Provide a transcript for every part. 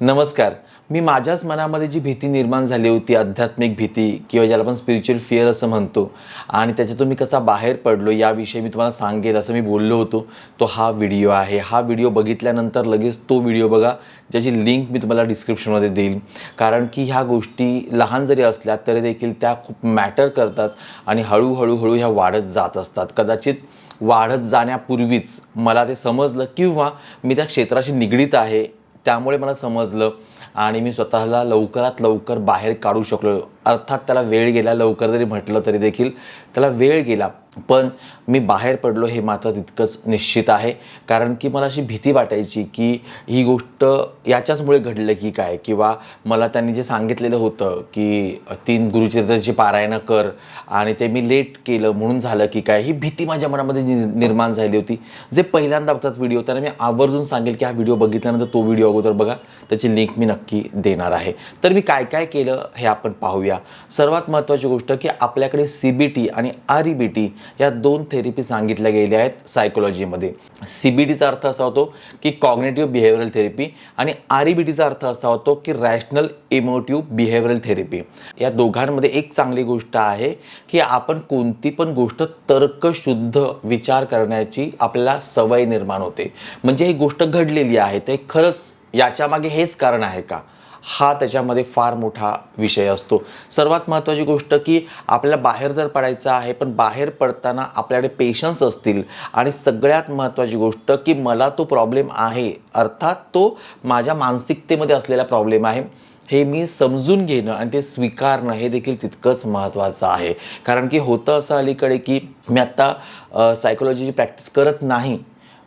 नमस्कार. मी माझ्याच मनामध्ये जी भीती निर्माण झाली होती आध्यात्मिक भीती किंवा ज्याला आपण स्पिरिच्युअल फिअर असं म्हणतो आणि त्याच्यातून मी कसा बाहेर पडलो याविषयी मी तुम्हाला सांगेल असं मी बोललो होतो. तो हा व्हिडिओ आहे. हा व्हिडिओ बघितल्यानंतर लगेच तो व्हिडिओ बघा ज्याची लिंक मी तुम्हाला डिस्क्रिप्शनमध्ये देईल. कारण की ह्या गोष्टी लहान जरी असल्या तरी देखील त्या खूप मॅटर करतात आणि हळूहळूहळू ह्या वाढत जात असतात. कदाचित वाढत जाण्यापूर्वीच मला ते समजलं किंवा मी त्या क्षेत्राशी निगडीत आहे त्यामुळे मला समजलं आणि मी स्वतःला लवकरात लवकर बाहेर काढू शकलो. अर्थात त्याला वेळ गेला लवकर जरी म्हटलं तरी देखील त्याला वेळ गेला. पण मी बाहेर पडलो हे मात्र तितकंच निश्चित आहे. कारण की मला अशी भीती वाटायची की ही गोष्ट याच्याचमुळे घडलं की काय? किंवा मला त्यांनी जे सांगितलेलं होतं की तीन गुरुचरित्राची पारायणं कर आणि ते मी लेट केलं म्हणून झालं की काय? ही भीती माझ्या मनामध्ये नि- निर्माण झाली होती. जे पहिल्यांदा बघतात व्हिडिओ त्यांना मी आवर्जून सांगेल की हा व्हिडिओ बघितल्यानंतर तो व्हिडिओ अगोदर बघा. त्याची लिंक मी नक्की देणार आहे. तर मी काय काय केलं हे आपण पाहूया. सर्वात महत्त्वाची गोष्ट की आपल्याकडे सी बी टी आणि आर ई बी टी या दोन थेरपी सांगितल्या गेल्या आहेत सायकोलॉजीमध्ये सी बी टीचा अर्थ असा होतो की कॉग्नेटिव्ह बिहेवियरल थेरपी आणि आर ई बी टीचा अर्थ असा होतो की रॅशनल इमोटिव्ह बिहेवियरल थेरपी या दोघांमध्ये एक चांगली गोष्ट आहे की आपण कोणती पण गोष्ट तर्कशुद्ध विचार करण्याची आपल्याला सवय निर्माण होते. म्हणजे ही गोष्ट घडलेली आहे ते खरंच याच्यामागे हेच कारण आहे का? हा त्याच्यामध्ये फार मोठा विषय असतो. सर्वात महत्त्वाची गोष्ट की आपल्याला बाहेर जर पडायचं आहे पण बाहेर पडताना आपल्याकडे पेशन्स असतील. आणि सगळ्यात महत्त्वाची गोष्ट की मला तो प्रॉब्लेम आहे अर्थात तो माझ्या मानसिकतेमध्ये असलेला प्रॉब्लेम आहे. हे मी समजून घेणं आणि ते स्वीकारणं हे देखील तितकंच महत्त्वाचं आहे. कारण की होतं असं अलीकडे की मी आत्ता सायकोलॉजीची प्रॅक्टिस करत नाही.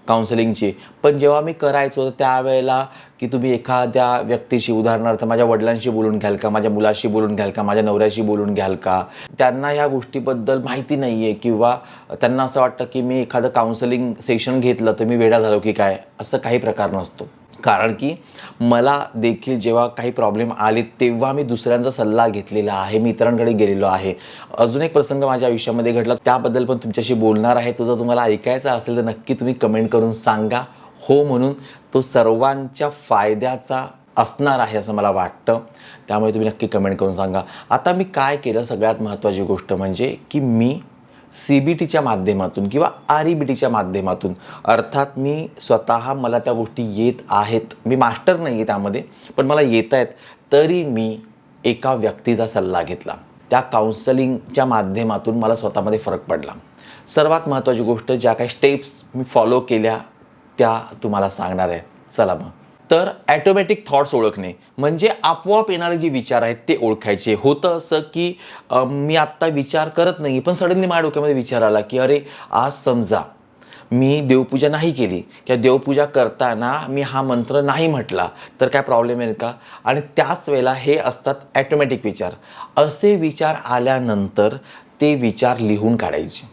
काउन्सिलिंगची पण जेव्हा मी करायचो त्यावेळेला की तुम्ही एखाद्या व्यक्तीशी उदाहरणार्थ माझ्या वडिलांशी बोलून घ्याल का माझ्या मुलाशी बोलून घ्याल का माझ्या नवऱ्याशी बोलून घ्याल का त्यांना ह्या गोष्टीबद्दल माहिती नाही आहे किंवा त्यांना असं वाटतं की मी एखादं काउन्सिलिंग सेशन घेतलं तर मी वेडा झालो की काय असं काही प्रकार नसतो. कारण की मला देखील जेव्हा काही प्रॉब्लेम आले तेव्हा मी दुसऱ्यांचा सल्ला घेतलेला आहे मी इतरांकडे गेलेलो आहे. अजून एक प्रसंग माझ्या आयुष्यामध्ये घडला त्याबद्दल पण तुमच्याशी बोलणार आहे. तो जर तुम्हाला ऐकायचा असेल तर नक्की तुम्ही कमेंट करून सांगा. हो म्हणून तो सर्वांच्या फायद्याचा असणार आहे असं मला वाटतं. त्यामुळे तुम्ही नक्की कमेंट करून सांगा. आता मी काय केलं सगळ्यात महत्त्वाची गोष्ट म्हणजे की मी सी बी टीच्या माध्यमातून किंवा आर ई बी टीच्या माध्यमातून. अर्थात मी स्वतः मला त्या गोष्टी येत आहेत. मी मास्टर नाही आहे त्यामध्ये पण मला येत आहेत. तरी मी एका व्यक्तीचा सल्ला घेतला. त्या काउन्सलिंगच्या माध्यमातून मला स्वतःमध्ये फरक पडला. सर्वात महत्त्वाची गोष्ट ज्या काही स्टेप्स मी फॉलो केल्या त्या तुम्हाला सांगणार आहे. चला मग. तर ॲटोमॅटिक थॉट्स ओळखणे. म्हणजे आपोआप येणारे जे विचार आहेत ते ओळखायचे. होतं असं की मी आत्ता विचार करत नाही पण सडनली माझ्या डोक्यामध्ये विचार आला की अरे आज समजा मी देवपूजा नाही केली. किंवा देवपूजा करताना मी हा मंत्र नाही म्हटला तर काय प्रॉब्लेम आहे का? आणि त्याच वेळेला हे असतात ॲटोमॅटिक विचार. असे विचार आल्यानंतर ते विचार लिहून काढायचे.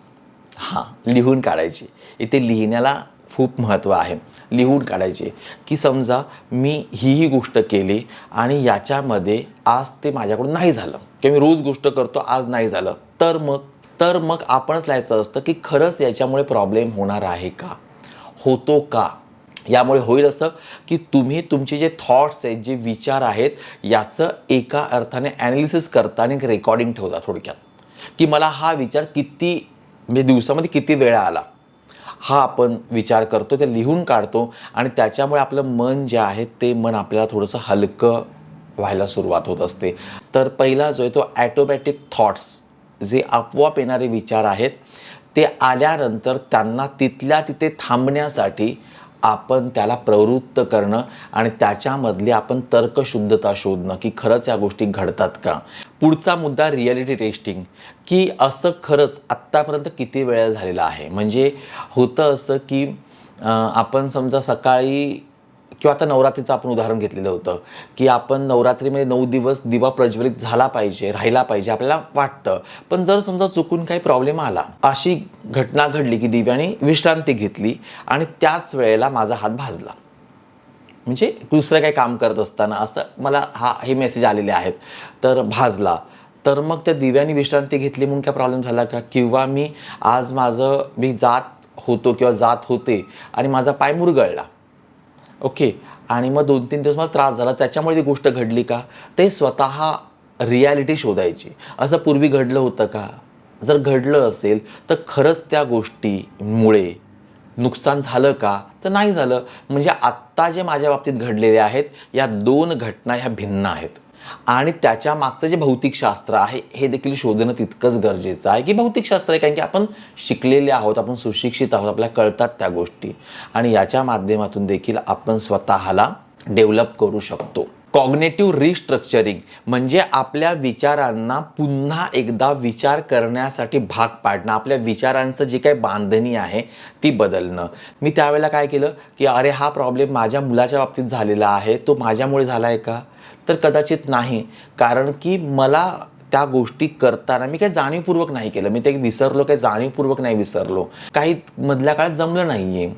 हां लिहून काढायचे. इथे लिहिण्याला खूप महत्त्व आहे. लिहून काढायचे की समजा मी ही ही गोष्ट केली आणि याच्यामध्ये आज ते माझ्याकडून नाही झालं. किंवा मी रोज गोष्ट करतो आज नाही झालं. तर मग तर मग आपणच लिहायचं असतं की खरंच याच्यामुळे प्रॉब्लेम होणार आहे का? होतो का? यामुळे होईल असं की तुम्ही तुमचे जे थॉट्स आहेत जे विचार आहेत याचं एका अर्थाने ॲनालिसिस करता आणि रेकॉर्डिंग ठेवता थोडक्यात. की मला हा विचार किती म्हणजे दिवसामध्ये किती वेळा आला? हा आपण विचार करतो ते लिहून काढतो आणि त्याच्यामुळे आपलं मन जे आहे ते मन आपल्याला थोडंसं हलकं व्हायला सुरुवात होत असते. तर पहिला जो आहे तो ॲटोमॅटिक थॉट्स जे आपोआप येणारे विचार आहेत ते आल्यानंतर त्यांना तिथल्या तिथे थांबण्यासाठी आपण त्याला प्रवृत्त करणं आणि त्याच्यामधली आपण तर्कशुद्धता शोधणं की खरंच या गोष्टी घडतात का? पुढचा मुद्दा रिॲलिटी टेस्टिंग की असं खरंच आत्तापर्यंत किती वेळा झालेलं आहे? म्हणजे होतं असं की आपण समजा सकाळी किंवा आता नवरात्रीचं आपण उदाहरण घेतलेलं होतं की आपण नवरात्रीमध्ये नऊ दिवस दिवा प्रज्वलित झाला पाहिजे राहिला पाहिजे आपल्याला वाटतं. पण जर समजा चुकून काही प्रॉब्लेम आला अशी घटना घडली की दिव्याने विश्रांती घेतली आणि त्याच वेळेला माझा हात भाजला. म्हणजे दुसरं काही काम करत असताना असं मला हा हे मेसेज आलेले आहेत. तर भाजला. तर मग त्या दिव्याने विश्रांती घेतली म्हणून काय प्रॉब्लेम झाला का? किंवा मी आज माझं मी जात होतो किंवा जात होते आणि माझा पाय मुरगळला. ओके. आणि मग दोन तीन दिवस मला त्रास झाला. त्याच्यामुळे ती गोष्ट घडली का? ते स्वतः रियालिटी शोधायची. असं पूर्वी घडलं होतं का? जर घडलं असेल तर खरंच त्या गोष्टीमुळे नुकसान झालं का? तर नाही झालं. म्हणजे आत्ता जे माझ्या बाबतीत घडलेले आहेत या दोन घटना ह्या भिन्न आहेत. आणि त्याच्या मागचं जे भौतिकशास्त्र आहे हे देखील शोधणं तितकंच गरजेचं आहे. की भौतिकशास्त्र आहे कारण की आपण शिकलेले आहोत आपण सुशिक्षित आहोत आपल्याला कळतात त्या गोष्टी. आणि याच्या माध्यमातून देखील आपण स्वतःला डेव्हलप करू शकतो. कॉग्नेटिव्ह रिस्ट्रक्चरिंग म्हणजे आपल्या विचारांना पुन्हा एकदा विचार करण्यासाठी भाग पाडणं आपल्या विचारांचं जी काही बांधणी आहे ती बदलणं. मी त्यावेळेला काय केलं की अरे हा प्रॉब्लेम माझ्या मुलाच्या बाबतीत झालेला आहे तो माझ्यामुळे झाला आहे का? तर कदाचित नाही कारण की मला त्या गोष्टी करताना मी काही जाणीवपूर्वक नाही केलं. मी ते विसरलो काही जाणीवपूर्वक नाही विसरलो. काही मधल्या काळात जमलं नाही आहे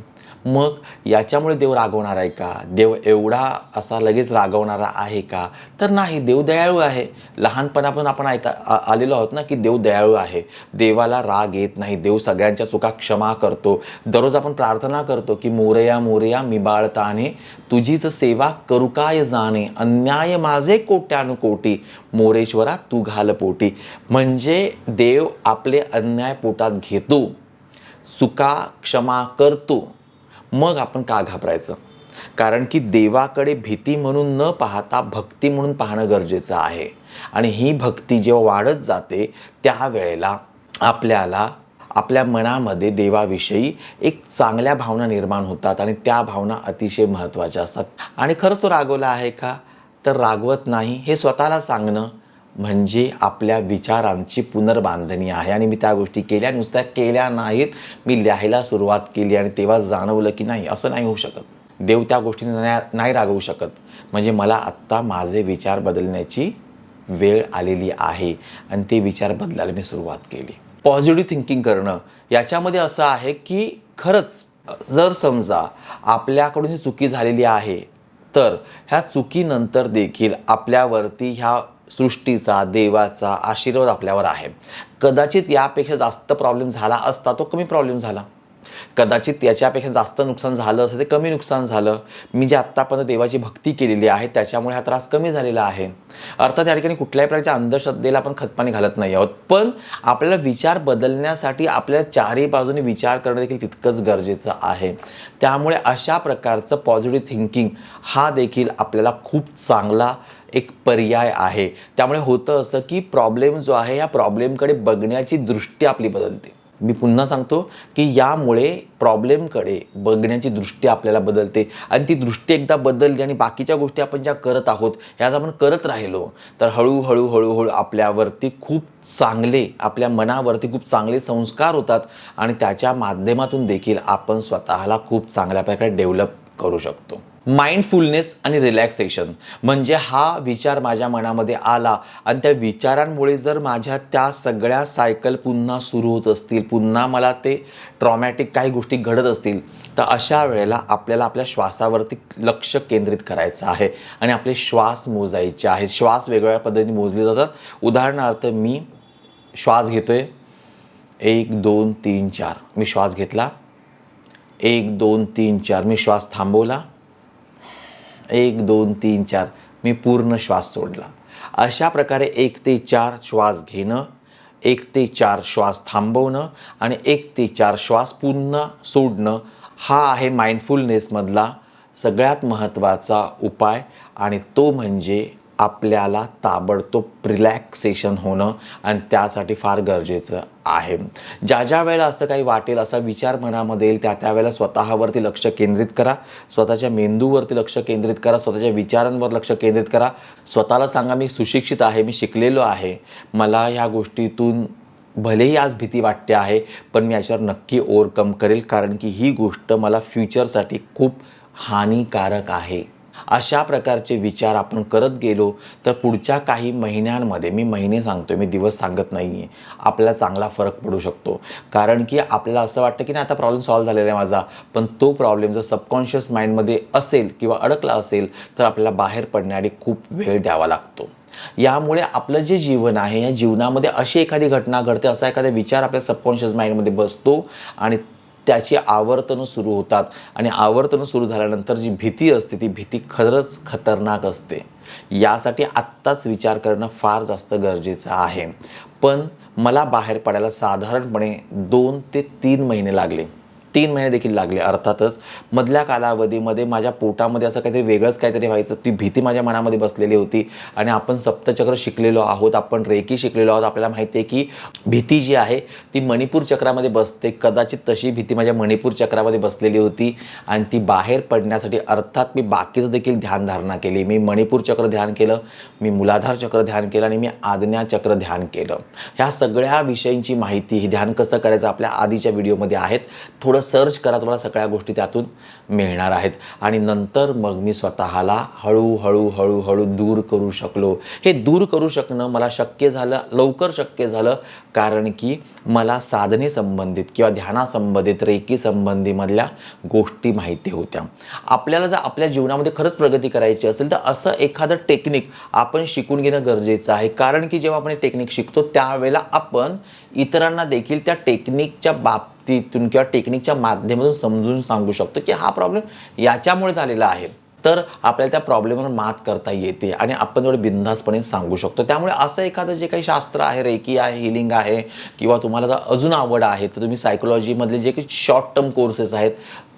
मग याच्यामुळे देव रागवणार आहे का? देव एवढा असा लगेच रागवणारा आहे का? तर नाही देव दयाळू आहे. लहानपणापासून आपण ऐका आलेलो आहोत ना की देव दयाळू आहे. देवाला राग येत नाही. देव सगळ्यांच्या चुका क्षमा करतो. दररोज आपण प्रार्थना करतो की मोरया मोरया मी बाळताने तुझीच सेवा करू काय जाणे? अन्याय माझे कोट्यानुकोटी. मोरेश्वरा तू घाल पोटी. म्हणजे देव आपले अन्याय पोटात घेतो. चुका क्षमा करतो. मग आपण का घाबरायचं? कारण की देवाकडे भीती म्हणून न पाहता भक्ती म्हणून पाहणं गरजेचं आहे. आणि ही भक्ती जेव्हा वाढत जाते त्यावेळेला आपल्याला आपल्या मनामध्ये देवाविषयी एक चांगल्या भावना निर्माण होतात आणि त्या भावना अतिशय महत्त्वाच्या असतात. आणि खरंच तो रागवला आहे का? तर रागवत नाही हे स्वतःला सांगणं म्हणजे आपल्या विचारांची पुनर्बांधणी आहे. आणि मी त्या गोष्टी केल्या नुसत्या केल्या नाहीत. मी लिहायला सुरुवात केली आणि तेव्हा जाणवलं की नाही असं नाही होऊ शकत. देव त्या गोष्टीने नाही नाही रागवू शकत. म्हणजे मला आत्ता माझे विचार बदलण्याची वेळ आलेली आहे. आणि ते विचार बदलायला मी सुरुवात केली. पॉझिटिव्ह थिंकिंग करणं याच्यामध्ये असं आहे की खरंच जर समजा आपल्याकडून ही चुकी झालेली आहे तर ह्या चुकीनंतर देखील आपल्यावरती ह्या सृष्टीचा देवाचा आशीर्वाद आपल्यावर आहे. कदाचित यापेक्षा जास्त प्रॉब्लेम झाला असता तो कमी प्रॉब्लेम झाला. कदाचित याच्यापेक्षा जास्त नुकसान झालं असं ते कमी नुकसान झालं. मी जे आत्तापर्यंत देवाची भक्ती केलेली आहे त्याच्यामुळे हा त्रास कमी झालेला आहे. अर्थात या ठिकाणी कुठल्याही प्रकारच्या अंधश्रद्धेला आपण खतपाणी घालत नाही आहोत. पण आपल्याला विचार बदलण्यासाठी आपल्याला चारही बाजूने विचार करणं देखील तितकंच गरजेचं आहे. त्यामुळे अशा प्रकारचं पॉझिटिव्ह थिंकिंग हा देखील आपल्याला खूप चांगला एक पर्याय आहे. त्यामुळे होतं असं की प्रॉब्लेम जो आहे या प्रॉब्लेमकडे बघण्याची दृष्टी आपली बदलते. मी पुन्हा सांगतो की यामुळे प्रॉब्लेमकडे बघण्याची दृष्टी आपल्याला बदलते. आणि ती दृष्टी एकदा बदलली आणि बाकीच्या गोष्टी आपण ज्या करत आहोत ह्याच आपण करत राहिलो तर हळूहळू हळूहळू आपल्यावरती खूप चांगले आपल्या मनावरती खूप चांगले संस्कार होतात आणि त्याच्या माध्यमातून देखील आपण स्वतःला खूप चांगल्या प्रकारे डेव्हलप करू शकतो. माइंडफुलनेस आणि रिलॅक्सेशन म्हणजे हा विचार माझ्या मनामध्ये आला आणि त्या विचारांमुळे जर माझ्या त्या सगळ्या सायकल पुन्हा सुरू होत असतील पुन्हा मला ते ट्रॉमॅटिक काही गोष्टी घडत असतील तर अशा वेळेला आपल्याला आपल्या श्वासावरती लक्ष केंद्रित करायचं आहे आणि आपले श्वास मोजायचे आहेत. श्वास वेगवेगळ्या पद्धतीने मोजले जातात. उदाहरणार्थ मी श्वास घेतो आहे एक दोन तीन चार. मी श्वास घेतला. एक दोन तीन चार. मी श्वास थांबवला. एक दोन तीन चार मी पूर्ण श्वास सोडला. अशा प्रकारे एक ते चार श्वास घेणं एक ते चार श्वास थांबवणं आणि एक ते चार श्वास पुन्हा सोडणं हा आहे माइंडफुलनेसमधला सगळ्यात महत्त्वाचा उपाय आणि तो म्हणजे आपल्याला ताबडतोब रिलॅक्सेशन होणं आणि त्यासाठी फार गरजेचं आहे. ज्या ज्या वेळेला असं काही वाटेल असा विचार मनामध्ये येईल त्या त्यावेळेला स्वतःवरती लक्ष केंद्रित करा. स्वतःच्या मेंदूवरती लक्ष केंद्रित करा. स्वतःच्या विचारांवर लक्ष केंद्रित करा. स्वतःला सांगा मी सुशिक्षित आहे मी शिकलेलो आहे. मला ह्या गोष्टीतून भलेही आज भीती वाटते आहे पण मी याच्यावर नक्की ओव्हरकम करेल कारण की ही गोष्ट मला फ्युचरसाठी खूप हानिकारक आहे. अशा प्रकारचे विचार आपण करत गेलो तर पुढच्या काही महिन्यांमध्ये मी महिने सांगतो मी दिवस सांगत नाही आहे आपल्याला चांगला फरक पडू शकतो. कारण की आपल्याला असं वाटतं की नाही आता प्रॉब्लेम सॉल्व्ह झालेला आहे माझा. पण तो प्रॉब्लेम जर सबकॉन्शियस माइंडमध्ये असेल किंवा अडकला असेल तर आपल्याला बाहेर पडण्यासाठी खूप वेळ द्यावा लागतो. यामुळे आपलं जे जीवन आहे या जीवनामध्ये अशी एखादी घटना घडते असा एखादा विचार आपल्या सबकॉन्शियस माइंडमध्ये बसतो आणि त्याची आवर्तनं सुरू होतात. आणि आवर्तनं सुरू झाल्यानंतर जी भीती असते ती भीती खरंच खतरनाक असते. यासाठी आत्ताच विचार करणं फार जास्त गरजेचं आहे. पण मला बाहेर पडायला साधारणपणे दोन ते तीन महिने लागले. तीन महिने देखील लागले अर्थातच मधल्या कालावधीमध्ये माझ्या पोटामध्ये असं काहीतरी वेगळंच काहीतरी व्हायचं ती भीती माझ्या मनामध्ये बसलेली होती. आणि आपण सप्तचक्र शिकलेलो आहोत आपण रेकी शिकलेलो आहोत आपल्याला माहिती आहे की भीती जी आहे ती मणिपूर चक्रामध्ये बसते. कदाचित तशी भीती माझ्या मणिपूर चक्रामध्ये बसलेली होती. आणि ती बाहेर पडण्यासाठी अर्थात मी बाकीचं देखील ध्यानधारणा केली. मी मणिपूर चक्र ध्यान केलं मी मुलाधार चक्र ध्यान केलं आणि मी आज्ञा चक्र ध्यान केलं. ह्या सगळ्या विषयांची माहिती हे ध्यान कसं करायचं आपल्या आधीच्या व्हिडिओमध्ये आहेत. थोडं सर्च करा तुम्हाला सगळ्या गोष्टी त्यातून मिळणार आहेत. आणि नंतर मग मी स्वतःला हळूहळू हळूहळू दूर करू शकलो. हे दूर करू शकणं मला शक्य झालं लवकर शक्य झालं कारण की मला साधने संबंधित किंवा ध्यानासंबंधित रेकी संबंधीमधल्या गोष्टी माहिती होत्या. आपल्याला जर आपल्या जीवनामध्ये खरंच प्रगती करायची असेल तर असं एखादं टेक्निक आपण शिकून घेणं गरजेचं आहे. कारण की जेव्हा आपण हे टेक्निक शिकतो त्यावेळेला आपण इतरांना देखील त्या टेक्निकच्या बाबतीतून किंवा टेक्निकच्या माध्यमातून समजून सांगू शकतो की हा प्रॉब्लेम याच्यामुळे झालेला आहे. तर आपल्याला त्या प्रॉब्लेमवर मात करता येते आणि आपण थोडं बिनधास्तपणे सांगू शकतो. त्यामुळे असं एखादं जे काही शास्त्र आहे रेकी आहे हिलिंग आहे किंवा तुम्हाला जर अजून आवड आहे तर तुम्ही सायकोलॉजीमधले जे काही शॉर्ट टर्म कोर्सेस आहेत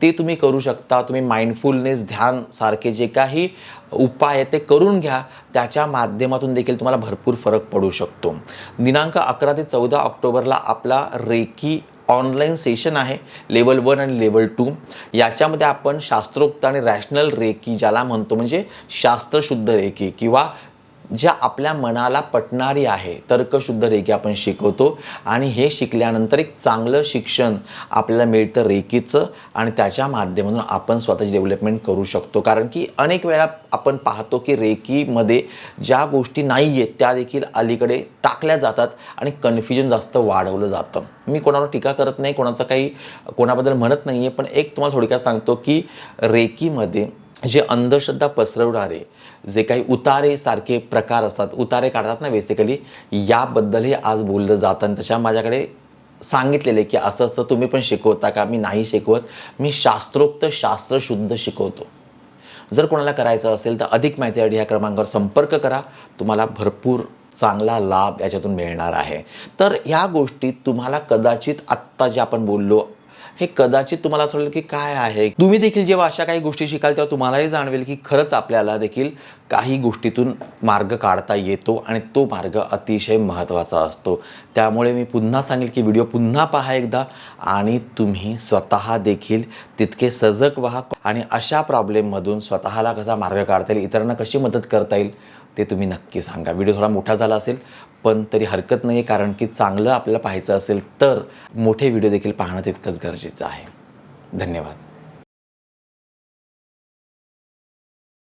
ते तुम्ही करू शकता. तुम्ही माइंडफुलनेस ध्यान सारखे जे काही उपाय आहेत ते करून घ्या. त्याच्या माध्यमातून देखील तुम्हाला भरपूर फरक पडू शकतो. दिनांक अकरा ते चौदा ऑक्टोबरला आपला रेकी ऑनलाईन सेशन आहे लेवल वन आणि लेवल टू. याच्यामध्ये आपण शास्त्रोक्त आणि रॅशनल रेकी ज्याला म्हणतो म्हणजे शास्त्रशुद्ध रेकी किंवा ज्या आपल्या मनाला पटणारी आहे तर्कशुद्ध रेकी आपण शिकवतो आणि हे शिकल्यानंतर एक चांगलं शिक्षण आपल्याला मिळतं रेकीचं आणि त्याच्या माध्यमातून आपण स्वतःची डेव्हलपमेंट करू शकतो. कारण की अनेक वेळा आपण पाहतो की रेकीमध्ये ज्या गोष्टी नाही आहेत त्या देखील अलीकडे टाकल्या जातात आणि कन्फ्युजन जास्त वाढवलं जातं. मी कोणावर टीका करत नाही कोणाचं काही कोणाबद्दल म्हणत नाही आहे पण एक तुम्हाला थोडक्यात सांगतो की रेकीमध्ये जे अंधश्रद्धा पसरवणारे जे काही उतारेसारखे प्रकार असतात उतारे काढतात ना बेसिकली याबद्दलही आज बोललं जातं. आणि तशा माझ्याकडे सांगितलेले की असं असं तुम्ही पण शिकवता का मी नाही शिकवत. मी शास्त्रोक्त शास्त्रशुद्ध शिकवतो. जर कोणाला करायचं असेल तर अधिक माहितीसाठी ह्या क्रमांकावर संपर्क करा. तुम्हाला भरपूर चांगला लाभ याच्यातून मिळणार आहे. तर ह्या गोष्टीत तुम्हाला कदाचित आत्ता जे आपण बोललो हे कदाचित तुम्हाला असं वाटेल की काय आहे? तुम्ही देखील जेव्हा अशा काही गोष्टी शिकाल तेव्हा तुम्हालाही जाणवेल की खरंच आपल्याला देखील काही गोष्टीतून मार्ग काढता येतो आणि तो मार्ग अतिशय महत्त्वाचा असतो. त्यामुळे मी पुन्हा सांगेल की व्हिडिओ पुन्हा पहा एकदा आणि तुम्ही स्वतः देखील तितके सजग व्हा आणि अशा प्रॉब्लेममधून स्वतःला कसा मार्ग काढता येईल इतरांना कशी मदत करता येईल ते तुम्ही नक्की सांगा. व्हिडिओ थोडा मोठा झाला असेल पण तरी हरकत नाही आहे कारण की चांगलं आपल्याला पाहायचं असेल तर मोठे व्हिडिओ देखील पाहणं तितकंच गरजेचं आहे. धन्यवाद.